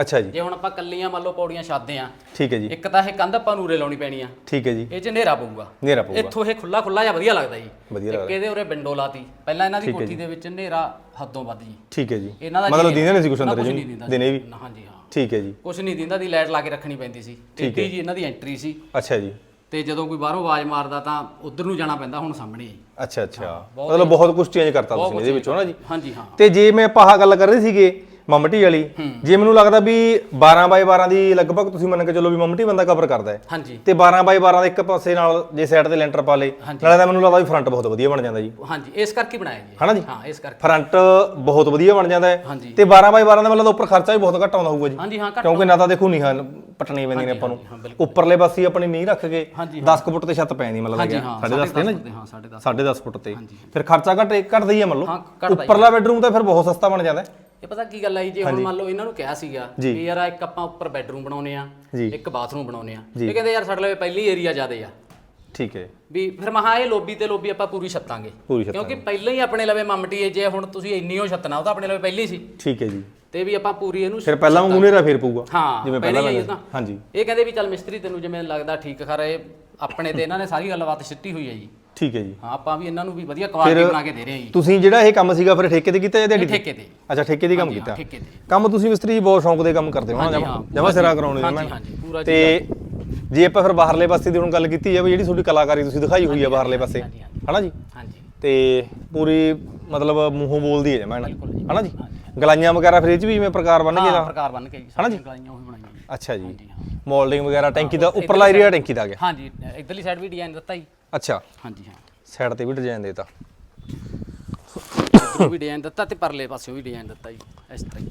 ਅੱਛਾ ਜੀ। ਜੇ ਹੁਣ ਆਪਾਂ ਕੱਲੀਆਂ ਮੰਨ ਲਓ ਪੌੜੀਆਂ ਛੱਡਦੇ ਆ ਠੀਕ ਹੈ ਜੀ। ਇੱਕ ਤਾਂ ਇਹ ਕੰਧ ਆਪਾਂ ਨੂੰ ਉਰੇ ਲਾਉਣੀ ਪੈਣੀ ਆ। ਠੀਕ ਹੈ ਜੀ। ਇਹ ਚ ਹਨੇਰਾ ਪਊਗਾ। ਨੇਰਾ ਪਊਗਾ। ਇੱਥੋਂ ਇਹ ਖੁੱਲਾ ਖੁੱਲਾ ਜਿਹਾ ਵਧੀਆ ਲੱਗਦਾ ਜੀ। ਵਧੀਆ ਇੱਕ ਇਹਦੇ ਉਰੇ ਵਿੰਡੋ ਲਾਤੀ। ਪਹਿਲਾਂ ਇਹਨਾਂ ਦੀ ਕੋਠੀ ਦੇ ਵਿੱਚ ਹਨੇਰਾ ਹੱਦੋਂ ਵੱਧ ਜੀ। ਠੀਕ ਹੈ ਜੀ। ਇਹਨਾਂ ਦਾ ਮਤਲਬ ਦਿਨੇ ਨਹੀਂ ਸੀ ਕੁਛ ਅੰਦਰ ਜੀ? ਦਿਨੇ ਵੀ? ਹਾਂਜੀ ਹਾਂ। ਠੀਕ ਹੈ ਜੀ। ਕੁਛ ਨਹੀਂ ਦਿੰਦਾ ਦੀ ਲਾਈਟ ਲਾ ਕੇ ਰੱਖਣੀ ਪੈਂਦੀ ਸੀ। ਟੇਢੀ ਜੀ। ਇਹਨਾਂ ਦੀ ਐਂਟਰੀ ਸੀ। ਅੱਛਾ ਜੀ। ਤੇ ਜਦੋਂ ਕੋਈ ਬਾਹਰੋਂ ਆਵਾਜ਼ ਮਾਰਦਾ ਤਾਂ ਉਧਰ ਨੂੰ ਜਾਣਾ ਪੈਂਦਾ ਹੁਣ ਸਾਹਮਣੇ ਹੈ। ਅੱਛਾ ਅੱਛਾ। ਮਤਲਬ ਬਹੁਤ ਕੁਝ ਚੇਂਜ ਕਰਤਾ ਤੁਸੀਂ ਇਹਦੇ ਵਿੱਚੋਂ ਨਾ ਜੀ। ਹਾਂਜੀ ਹਾਂ। ਤੇ ਜੇ ਮੈਂ ਪਾਹਾ ਗੱਲ ਕਰ ਰਹੇ ਸੀਗੇ ਮਮਟੀ ਵਾਲੀ। ਜੇ ਮੈਨੂੰ ਲੱਗਦਾ ਵੀ 12 ਬਾਈ 12 ਦੀ ਲਗਭਗ ਤੁਸੀਂ ਮੰਨ ਕੇ ਚੱਲੋ ਵੀ ਮਮਟੀ ਬੰਦਾ ਕਵਰ ਕਰਦਾ ਹੈ। ਹਾਂਜੀ। ਤੇ 12 ਬਾਈ 12 ਦੇ ਇੱਕ ਪਾਸੇ ਨਾਲ ਜੇ ਸਾਈਡ ਤੇ ਲੈਂਟਰ ਪਾ ਲੇ। ਨਾਲੇ ਤਾਂ ਮੈਨੂੰ ਲੱਗਦਾ ਵੀ ਫਰੰਟ ਬਹੁਤ ਵਧੀਆ ਬਣ ਜਾਂਦਾ ਜੀ। ਹਾਂਜੀ ਇਸ ਕਰਕੇ ਬਣਾਇਆ ਜੀ। ਹਨਾ ਜੀ? ਹਾਂ ਇਸ ਕਰਕੇ। ਫਰੰਟ ਬਹੁਤ ਵਧੀਆ ਬਣ ਜਾਂਦਾ ਹੈ। ਤੇ 12 ਬਾਈ 12 ਦਾ ਮਤਲਬ ਉੱਪਰ ਖਰਚਾ ਵੀ ਬਹੁਤ ਘੱਟ ਆਉਂਦਾ ਹੋਊਗਾ ਜੀ। ਹਾਂਜੀ ਹਾਂ ਕਿਉਂਕਿ ਨਾ ਤਾਂ ਦੇਖੋ ਨੀਹਾਂ ਪਟਣੀ ਪੈਂਦੀਆਂ ਨੇ ਆਪਾਂ ਨੂੰ। ਹਾਂ ਉੱਪਰਲੇ ਪਾਸੇ ਆਪਣੀ ਨੀਂਹ ਰੱਖ ਕੇ ਹਾਂਜੀ, 10 ਕੁ ਫੁੱਟ ਤੇ ਛੱਤ ਪੈਂਦੀ ਮਤਲਬ ਲੱਗਿਆ ਹਾਂ 10.5 ਤੇ ਨਾ ਜੀ? ਹਾਂ 10.5 10.5 ਫੁੱਟ ਤੇ। ਫਿਰ ਖਰਚਾ ਘੱਟ ਘਟਦਾ ਹੀ ਹੈ ਹਾਂ, ਮਤਲਬ ਹੀ ਉੱਪਰਲਾ ਬੈਡਰੂਮ ਤਾਂ ਫਿਰ ਬਹੁਤ ਸਸਤਾ ਬਣ ਜਾਂਦਾ ਹੈ। ਇਹ ਪਤਾ ਕੀ ਗੱਲ ਹੈ ਜੀ? ਜੇ ਹੁਣ ਮੰਨ ਲਓ ਇਹਨਾਂ ਨੂੰ ਕਿਹਾ ਸੀਗਾ ਜੀ। ਵੀ ਯਾਰ ਇੱਕ ਆਪਾਂ ਉੱਪਰ ਬੈੱਡਰੂਮ ਬਣਾਉਨੇ ਆ ਜੀ। ਇੱਕ ਬਾਥਰੂਮ ਬਣਾਉਨੇ ਆ ਇਹ ਕਹਿੰਦੇ ਯਾਰ ਸਾਡੇ ਲਈ ਪਹਿਲੀ ਏਰੀਆ ਜ਼ਿਆਦੇ ਆ। ਠੀਕ ਹੈ। ਵੀ ਫਿਰ ਮਹਾ ਇਹ ਲੋਬੀ ਤੇ ਲੋਬੀ ਆਪਾਂ ਪੂਰੀ ਛੱਤਾਂਗੇ। ਪੂਰੀ ਕਿਉਂਕਿ ਪਹਿਲਾਂ ਹੀ ਆਪਣੇ ਲਵੇ ਮਮਟੀ ਹੈ ਜੇ ਹੁਣ ਤੁਸੀਂ ਇੰਨੀਓ ਛੱਤਣਾ ਉਹ ਤਾਂ ਆਪਣੇ ਲਵੇ ਪਹਿਲੀ ਸੀ। ਠੀਕ ਹੈ ਜੀ। ਤੇ ਵੀ ਆਪਾਂ ਪੂਰੀ ਇਹਨੂੰ ਫਿਰ ਪਹਿਲਾਂ ਵਾਂਗੂ ਨੇਰਾ ਫੇਰ ਪਊਗਾ। ਹਾਂ ਜਿਵੇਂ ਪਹਿਲਾਂ ਪਹਿਲਾਂ ਹੀ ਤਾਂ ਹਾਂਜੀ। ਇਹ ਕਹਿੰਦੇ ਵੀ ਚੱਲ ਮਿਸਤਰੀ ਤੈਨੂੰ ਜਿਵੇਂ ਲੱਗਦਾ ਠੀਕ ਖਰਾ ਇਹ ਆਪਣੇ ਤੇ ਇਹਨਾਂ ਨੇ ਸਾਰੀ ਗੱਲਬਾਤ ਸਿੱਟੀ ਹੋਈ ਹੈ ਜੀ। ਠੀਕ ਹੈ ਜੀ। ਹਾਂ ਆਪਾਂ ਵੀ ਇਹਨਾਂ ਨੂੰ ਵੀ ਵਧੀਆ ਕੁਆਲਿਟੀ ਬਣਾ ਕੇ ਦੇ ਰਹੇ ਹਾਂ ਜੀ। ਤੁਸੀਂ ਜਿਹੜਾ ਇਹ ਕੰਮ ਸੀਗਾ ਫਿਰ ਠੇਕੇ ਤੇ ਕੀਤਾ ਜਾਂ ਦਿਹਾੜੀ ਇਹ ਤੇ ਠੇਕੇ ਤੇ। ਅੱਛਾ ਠੇਕੇ ਦੀ ਕੰਮ ਕੀਤਾ। ਠੇਕੇ ਤੇ। ਕੰਮ ਤੁਸੀਂ ਮਿਸਤਰੀ ਜੀ ਬਹੁਤ ਸ਼ੌਂਕ ਦੇ ਕੰਮ ਕਰਦੇ ਹੋ ਨਾ ਜਮਾ ਸਿਰਾ ਕਰਾਉਣੇ ਹਾਂਜੀ, ਮੈਂ ਹਾਂਜੀ, ਪੂਰਾ ਤੇ ਜੇ। ਆਪਾਂ ਫਿਰ ਬਾਹਰਲੇ ਪਾਸੇ ਦੀ ਹੁਣ ਗੱਲ ਕੀਤੀ ਜਾਵੇ ਜਿਹੜੀ ਤੁਹਾਡੀ ਕਲਾਕਾਰੀ ਤੁਸੀਂ ਦਿਖਾਈ ਹੋਈ ਹੈ ਬਾਹਰਲੇ ਪਾਸੇ ਹਨਾ ਜੀ? ਹਾਂਜੀ। ਤੇ ਪੂਰੀ ਮਤਲਬ ਮੂੰਹੋਂ ਬੋਲਦੀ ਹੈ ਜੀ। ਹਨਾ ਜੀ? ਗਲਾਈਆਂ ਵਗੈਰਾ ਫਿਰ ਇਹ ਚ ਵੀ ਜਿਵੇਂ ਪ੍ਰਕਾਰ ਬਣ ਹਾਂ ਗਿਆ ਪ੍ਰਕਾਰ ਬਣ ਕੇ ਜੀ ਹਨਾ ਜੀ? ਗਲਾਈਆਂ ਉਹੀ ਬਣਾਈਆਂ ਅੱਛਾ ਜੀ। ਮੋਲਡਿੰਗ ਵਗੈਰਾ ਟੈਂਕੀ ਦਾ ਉੱਪਰਲਾ ਏਰੀਆ ਟੈਂਕੀ ਦਾ ਗਿਆ। ਹਾਂਜੀ ਇਧਰਲੀ ਸਾਈਡ ਵੀ ਡਿਜ਼ਾਈਨ ਦਿੱਤਾ ਜੀ। ਅੱਛਾ। ਹਾਂਜੀ ਹਾਂ। ਸਾਈਡ ਤੇ ਵੀ ਡਿਜ਼ਾਈਨ ਦੇਤਾ। ਪਾਸਿਓਂ ਵੀ ਡਿਜ਼ਾਈਨ ਦਿੱਤਾ ਤੇ ਪਰਲੇ ਪਾਸਿਓਂ ਵੀ ਡਿਜ਼ਾਈਨ ਦਿੱਤਾ ਜੀ ਇਸ ਤਰ੍ਹਾਂ ਹੀ।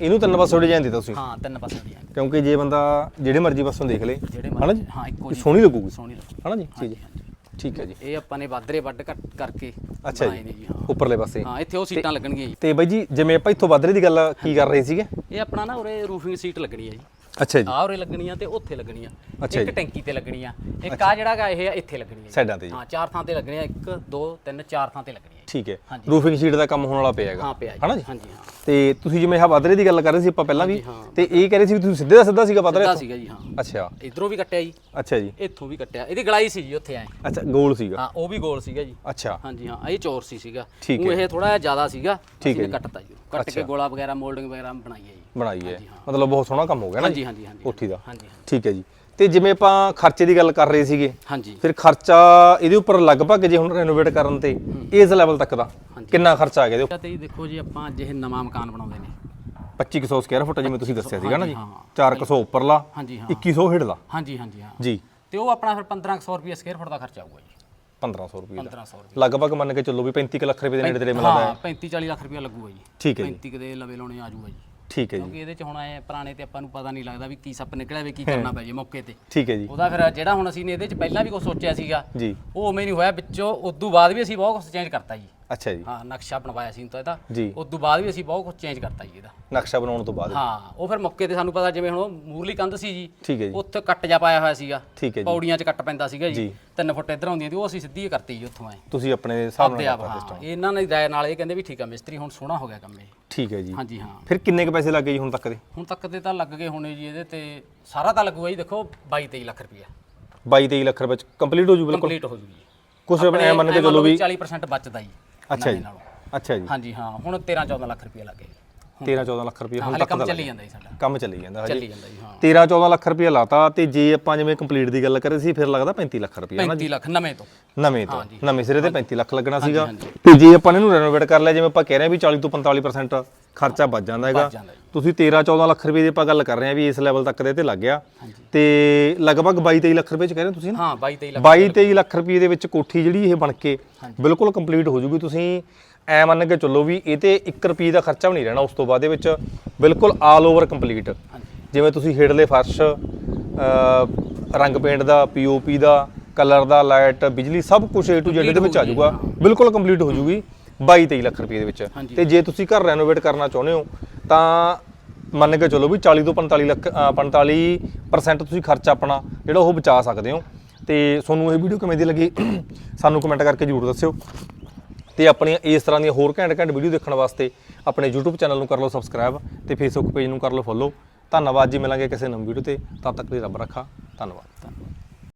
ਇਹਨੂੰ ਤਿੰਨ ਪਾਸੇ ਡਿਜ਼ਾਈਨ ਦਿੱਤਾ ਤੁਸੀਂ? ਹਾਂ ਤਿੰਨ ਪਾਸੇ ਡਿਜ਼ਾਈਨ ਕਿਉਂਕਿ ਜੇ ਬੰਦਾ ਜਿਹੜੇ ਮਰਜ਼ੀ ਪਾਸੋਂ ਦੇਖ ਲੇ ਜਿਹੜੇ ਹਨਾ ਮਰਜ਼ੀ ਜੀ? ਹਾਂ ਇੱਕੋ ਜੀ ਸੋਹਣੀ ਲੱਗੂਗੀ। ਸੋਹਣੀ ਲੱਗੂ ਹਨਾ ਜੀ? ਚੀਜ਼। ਠੀਕ ਹੈ ਜੀ। ਇਹ ਆਪਾਂ ਨੇ ਵਾਧਰੇ ਵੱਡ ਕੱਟ ਕਰਕੇ ਅੱਛਾ ਬਣਾਏ ਨੇ ਜੀ ਜੀ ਹਾਂ। ਉੱਪਰਲੇ ਪਾਸੇ। ਹਾਂ ਇੱਥੇ ਉਹ ਸੀਟਾਂ ਲੱਗਣਗੀਆਂ ਜੀ। ਤੇ ਬਾਈ ਜੀ ਜਿਵੇਂ ਆਪਾਂ ਇੱਥੋਂ ਵਾਧਰੇ ਦੀ ਗੱਲ ਕੀ ਕਰ ਰਹੇ ਸੀਗੇ? ਇਹ ਆਪਣਾ ਨਾ ਉਰੇ ਰੂਫਿੰਗ ਸੀਟ ਲੱਗਣੀ ਹੈ ਜੀ। ਅੱਛਾ ਜੀ। ਆਹ ਉਰੇ ਲੱਗਣੀਆਂ ਤੇ ਉੱਥੇ ਲੱਗਣੀਆਂ। ਅੱਛਾ ਇੱਕ ਜੀ। ਟੈਂਕੀ ਤੇ ਲੱਗਣੀਆਂ। ਇੱਕ ਆ ਜਿਹੜਾ ਗਾ ਇਹ ਇੱਥੇ ਲੱਗਣੀ ਹੈ ਸਾਈਡਾਂ ਤੇ ਜੀ। ਹਾਂ ਚਾਰ ਥਾਂ ਤੇ ਲੱਗਣੀਆਂ। ਇੱਕ ਦੋ ਤਿੰਨ ਚਾਰ ਥਾਂ ਤੇ ਲੱਗਣੀਆਂ। ਠੀਕ ਹੈ। ਹਾਂਜੀ। ਰੂਫਿੰਗ ਸ਼ੀਟ ਦਾ ਕੰਮ ਹੋਣ ਵਾਲਾ ਪਿਆ ਹੈਗਾ। ਹਾਂ ਪਿਆ ਜੀ। ਹਨਾ ਜੀ? ਹਾਂਜੀ ਹਾਂ। ਤੇ ਤੁਸੀਂ ਜਿਵੇਂ ਆਹ ਵਾਧਰੇ ਦੀ ਗੱਲ ਕਰ ਰਹੇ ਸੀ ਆਪਾਂ ਪਹਿਲਾਂ ਵੀ ਹਾਂਜੀ, ਹਾਂ। ਤੇ ਇਹ ਕਹਿ ਰਹੇ ਸੀ ਵੀ ਤੁਸੀਂ ਸਿੱਧੇ ਦਾ ਸਿੱਧਾ ਸੀਗਾ ਵਾਧਰਾ ਸਿੱਧਾ? ਸੀਗਾ ਜੀ ਹਾਂ। ਅੱਛਾ। ਇਧਰੋਂ ਵੀ ਕੱਟਿਆ ਜੀ। ਅੱਛਾ ਜੀ। ਇੱਥੋਂ ਵੀ ਕੱਟਿਆ। ਇਹਦੀ ਗਲਾਈ ਸੀ ਜੀ ਉੱਥੇ ਆਏ ਅੱਛਾ ਗੋਲ ਸੀਗਾ। ਹਾਂ ਉਹ ਵੀ ਗੋਲ ਸੀਗਾ ਜੀ। ਅੱਛਾ। ਹਾਂਜੀ ਹਾਂ ਇਹ ਚੌਰ ਸੀ ਸੀਗਾ। ਠੀਕ ਊਂ ਹੈ। ਇਹ ਥੋੜਾ ਜਿਹਾ ਜ਼ਿਆਦਾ ਸੀਗਾ ਠੀਕ ਹੈ ਜੀ। ਕੱਟਤਾ ਜੀ। ਕੱਟ ਕੇ ਗੋਲਾ ਵਗੈਰਾ ਮੋਲਡਿੰਗ ਵਗੈਰਾ ਬਣਾਈ ਹੈ ਜੀ। ਬਣਾਈ ਹੈ। ਮਤਲਬ ਬਹੁਤ ਸੋਹਣਾ ਕੰਮ ਹੋ ਗਿਆ ਨਾ ਹਾਂਜੀ ਹਾਂਜੀ ਹਾਂਜੀ। ਕੋਠੀ ਦਾ। ਹਾਂਜੀ ਹਾਂਜੀ। ਠੀਕ ਹੈ ਜੀ। ਤੇ ਜਿਵੇਂ ਆਪਾਂ ਖਰਚੇ ਦੀ ਗੱਲ ਕਰ ਰਹੇ ਸੀਗੇ ਹਾਂਜੀ। ਫਿਰ ਖਰਚਾ ਇਹਦੇ ਉੱਪਰ ਲਗਭਗ ਜੇ ਹੁਣ ਰੈਨੋਵੇਟ ਕਰਨ ਤੇ ਇਸ ਲੈਵਲ ਤੱਕ ਦਾ ਕਿੰਨਾ ਖਰਚਾ ਆ ਗਿਆ ਇਹਦੇ ਤੇ ਦੇਖੋ ਜੀ ਆਪਾਂ ਜਿਹੇ ਨਵਾਂ ਮਕਾਨ ਬਣਾਉਂਦੇ ਨੇ। 2500 ਸਕੁਅਰ ਫੁੱਟ ਜਿਵੇਂ ਤੁਸੀਂ ਦੱਸਿਆ ਸੀਗਾ ਨਾ ਜੀ। ਹਾਂਜੀ, 400 ਉੱਪਰਲਾ ਹਾਂਜੀ ਹਾਂ। 2100 ਹੇਠਲਾ ਹਾਂਜੀ ਹਾਂਜੀ ਹਾਂ। ਜੀ। ਤੇ ਉਹ ਆਪਣਾ ਫਿਰ 1500 ਰੁਪਏ ਸਕੁਅਰ ਫੁੱਟ ਦਾ ਖਰਚਾ ਆਊਗਾ ਜੀ। 1500 ਰੁਪਏ ਦਾ। 1500 ਰੁਪਏ ਲਗਭਗ ਮੰਨ ਕੇ ਚੱਲੋ ਵੀ 35 ਕੁ ਲੱਖ ਰੁਪਏ ਦੇ ਨੇੜੇ ਤੇੜੇ ਮਿਲਦਾ ਹਾਂ। ਹੈ 35 40 ਲੱਖ ਰੁਪਏ ਲੱਗੂਗਾ ਜੀ। ਠੀਕ ਹੈ ਜੀ। 35 ਕਦੇ ਲਵੇ ਲਾਉਣੇ ਆ ਜਾਊਗਾ ਜੀ। ਠੀਕ ਹੈ ਜੀ। ਕਿਉਂਕਿ ਇਹਦੇ ਚ ਹੁਣ ਐ ਪੁਰਾਣੇ ਤੇ ਆਪਾਂ ਨੂੰ ਪਤਾ ਨਹੀਂ ਲੱਗਦਾ ਵੀ ਕੀ ਸੱਪ ਨਿਕਲਿਆ ਵੀ ਕੀ ਕਰਨਾ ਪੈ ਜੇ ਮੌਕੇ ਤੇ। ਠੀਕ ਹੈ ਜੀ। ਉਹਦਾ ਫਿਰ ਜਿਹੜਾ ਹੁਣ ਅਸੀਂ ਨੇ ਇਹਦੇ ਚ ਪਹਿਲਾਂ ਵੀ ਕੁਝ ਸੋਚਿਆ ਸੀਗਾ ਜੀ। ਉਹ ਉਵੇਂ ਨਹੀਂ ਹੋਇਆ। ਵਿੱਚੋਂ ਉਦੋਂ ਬਾਅਦ ਵੀ ਅਸੀਂ ਬਹੁਤ ਕੁਝ ਚੇਂਜ ਕਰਤਾ ਜੀ। ਅੱਛਾ ਜੀ। ਹਾਂ ਨਕਸ਼ਾ ਬਣਵਾਇਆ ਸੀ ਤਾਂ ਇਹਦਾ। ਜੀ। ਉਦੋਂ ਬਾਅਦ ਵੀ ਅਸੀਂ ਬਹੁਤ ਕੁਝ ਚੇਂਜ ਕਰਤਾ ਜੀ ਇਹਦਾ। ਨਕਸ਼ਾ ਬਣਾਉਣ ਤੋਂ ਬਾਅਦ। ਹਾਂ ਉਹ ਫਿਰ ਮੌਕੇ ਤੇ ਸਾਨੂੰ ਪਤਾ ਜਿਵੇਂ ਹੁਣ ਉਹ ਮੂਰਲੀ ਕੰਧ ਸੀ ਜੀ। ਠੀਕ ਹੈ ਜੀ। ਉੱਥੇ ਕੱਟ ਜਾ ਪਾਇਆ ਹੋਇਆ ਸੀਗਾ। ਠੀਕ ਹੈ ਜੀ। ਪੌੜੀਆਂ 'ਚ ਕੱਟ ਪੈਂਦਾ ਸੀਗਾ ਜੀ। ਜੀ। 3 ਫੁੱਟ ਇੱਧਰ ਆਉਂਦੀਆਂ ਸੀ ਉਹ ਅਸੀਂ ਸਿੱਧੀ ਹੀ ਕਰਤੀ ਜੀ ਉੱਥੋਂ ਆਏ ਤੁਸੀਂ ਆਪਣੇ ਹਿਸਾਬ ਆਪਦੇ ਨਾਲ ਆਪ ਹਾਂ। ਇਹਨਾਂ ਨੇ ਰਾਏ ਨਾਲ ਇਹ ਕਹਿੰਦੇ ਵੀ ਠੀਕ ਆ ਮਿਸਤਰੀ ਹੁਣ ਸੋਹਣਾ ਹੋ ਗਿਆ ਕੰਮ ਇਹ। ਠੀਕ ਹੈ ਜੀ। ਹਾਂਜੀ ਹਾਂ। ਫਿਰ ਕਿੰਨੇ ਕੁ ਪੈਸੇ ਲੱਗੇ ਜੀ ਹੁਣ ਤੱਕ ਦੇ? ਹੁਣ ਤੱਕ ਤੇ ਤਾਂ ਲੱਗ ਗਏ ਹੋਣੇ ਜੀ ਇਹਦੇ ਤੇ ਸਾਰਾ ਤਾਂ ਲੱਗੂਗਾ ਜੀ ਦੇਖੋ 22 23 ਲੱਖ ਰੁਪਇਆ। 22 23 ਲੱਖ ਰੁਪਏ ਚ ਕੰਪਲੀਟ ਹੋ ਜੂ ਬਿਲਕੁਲ? ਕੰਪਲੀਟ ਹੋ ਜੂਗੀ ਕੁਝ ਐ ਮੰਨ ਕੇ ਚੱਲੋ ਵੀ 40% ਬਚਦਾ ਜੀ। ਅੱਛਾ ਜੀ। ਅੱਛਾ ਜੀ। ਹਾਂਜੀ ਹਾਂ। ਹੁਣ 13 14 ਲੱਖ ਰੁਪਇਆ ਲੱਗੇ 13 14 ਲੱਖ ਰੁਪਏ ਹੁਣ ਹਾਲੇ ਤੱਕ ਕੰਮ ਚੱਲੀ ਜਾਂਦਾ ਜੀ ਸਾਡਾ। ਕੰਮ ਚੱਲੀ ਜਾਂਦਾ ਹਜੇ। ਚੱਲੀ ਜਾਂਦਾ ਜੀ ਹਾਂ। 13 14 ਲੱਖ ਰੁਪਏ ਲਾਤਾ ਤੇ ਜੇ ਆਪਾਂ ਜਿਵੇਂ ਕੰਪਲੀਟ ਦੀ ਗੱਲ ਕਰੇ ਸੀ ਫਿਰ ਲੱਗਦਾ 35 ਲੱਖ ਰੁਪਏ 35 ਲੱਖ ਨਵੇਂ ਤੋਂ। ਨਵੇਂ ਤੋਂ। ਨਵੇਂ ਸਿਰੇ ਤੇ 35 ਲੱਖ ਲੱਗਣਾ ਸੀਗਾ। ਤੇ ਜੇ ਆਪਾਂ ਇਹਨੂੰ ਰੈਨੋਵੇਟ ਕਰ ਲਿਆ ਜਿਵੇਂ ਆਪਾਂ ਕਹਿ ਰਹੇ ਹਾਂ ਵੀ 40 ਤੋਂ 45% ਖਰਚਾ ਬਚ ਜਾਂਦਾ ਹੈਗਾ। ਤੁਸੀਂ 13 14 ਲੱਖ ਰੁਪਏ ਦੀ ਆਪਾਂ ਗੱਲ ਕਰ ਰਹੇ ਹਾਂ ਵੀ ਇਸ ਲੈਵਲ ਤੱਕ ਦੇ ਤੇ ਲੱਗ ਗਿਆ। ਤੇ ਲਗਭਗ 22 23 ਲੱਖ ਰੁਪਏ ਚ ਕਹਿ ਰਹੇ ਹੋ ਤੁਸੀਂ ਨਾ? ਹਾਂ 22 23 ਲੱਖ 22 23 ਲੱਖ ਰੁਪਏ ਦੇ ਵਿੱਚ ਕੋਠੀ ਜਿਹੜੀ ਇਹ ਬਣ ਕੇ ਬਿਲਕੁਲ ਕੰਪਲੀਟ ਹੋ ਜੂਗੀ। ਤੁਸੀਂ ਐ ਮੰਨ ਕੇ ਚੱਲੋ ਵੀ ਇਹ ਤੇ 1 ਰੁਪਏ ਦਾ ਖਰਚਾ ਵੀ ਨਹੀਂ ਰਹਿਣਾ ਉਸ ਤੋਂ ਬਾਅਦ ਦੇ ਵਿੱਚ ਬਿਲਕੁਲ ਆਲ ਓਵਰ ਕੰਪਲੀਟ ਜਿਵੇਂ ਤੁਸੀਂ ਹੇਠਲੇ ਫਰਸ਼ ਅ, ਰੰਗ ਪੇਂਟ ਦਾ ਪੀਓਪੀ ਦਾ ਕਲਰ ਦਾ ਲਾਈਟ ਬਿਜਲੀ ਸਭ ਕੁਝ A to Z ਦੇ ਵਿੱਚ ਆ ਜਾਊਗਾ ਬਿਲਕੁਲ ਕੰਪਲੀਟ ਹੋ ਜੂਗੀ 22 23 ਲੱਖ ਰੁਪਏ ਦੇ ਵਿੱਚ। ਤੇ ਜੇ ਤੁਸੀਂ ਘਰ ਰੈਨੋਵੇਟ ਕਰਨਾ ਚਾਹੁੰਦੇ ਹੋ ਤਾਂ ਮੰਨ ਕੇ ਚੱਲੋ ਵੀ 40 ਤੋਂ 45 ਲੱਖ ਅ, 45% ਤੁਸੀਂ ਖਰਚਾ ਆਪਣਾ ਜਿਹੜਾ ਉਹ ਬਚਾ ਸਕਦੇ ਹੋ। ਤੇ ਤੁਹਾਨੂੰ ਇਹ ਵੀਡੀਓ ਕਿਵੇਂ ਦੀ ਲੱਗੀ ਸਾਨੂੰ ਕਮੈਂਟ ਕਰਕੇ ਜਰੂਰ ਦੱਸਿਓ। ਤੇ ਆਪਣੀਆਂ ਇਸ ਤਰ੍ਹਾਂ ਦੀਆਂ ਹੋਰ ਘੈਂਟ ਘੈਂਟ ਵੀਡੀਓ ਦੇਖਣ ਵਾਸਤੇ ਆਪਣੇ YouTube ਚੈਨਲ ਨੂੰ ਕਰ ਲਓ ਸਬਸਕ੍ਰਾਈਬ ਤੇ Facebook ਪੇਜ ਨੂੰ ਕਰ ਲਓ ਫੋਲੋ ਧੰਨਵਾਦ ਜੀ ਮਿਲਾਂਗੇ ਕਿਸੇ ਨਵੀਂ ਵੀਡੀਓ ਤੇ। ਤਦ ਤੱਕ ਲਈ ਰੱਬ ਰੱਖਾ। ਧੰਨਵਾਦ ਧੰਨਵਾਦ।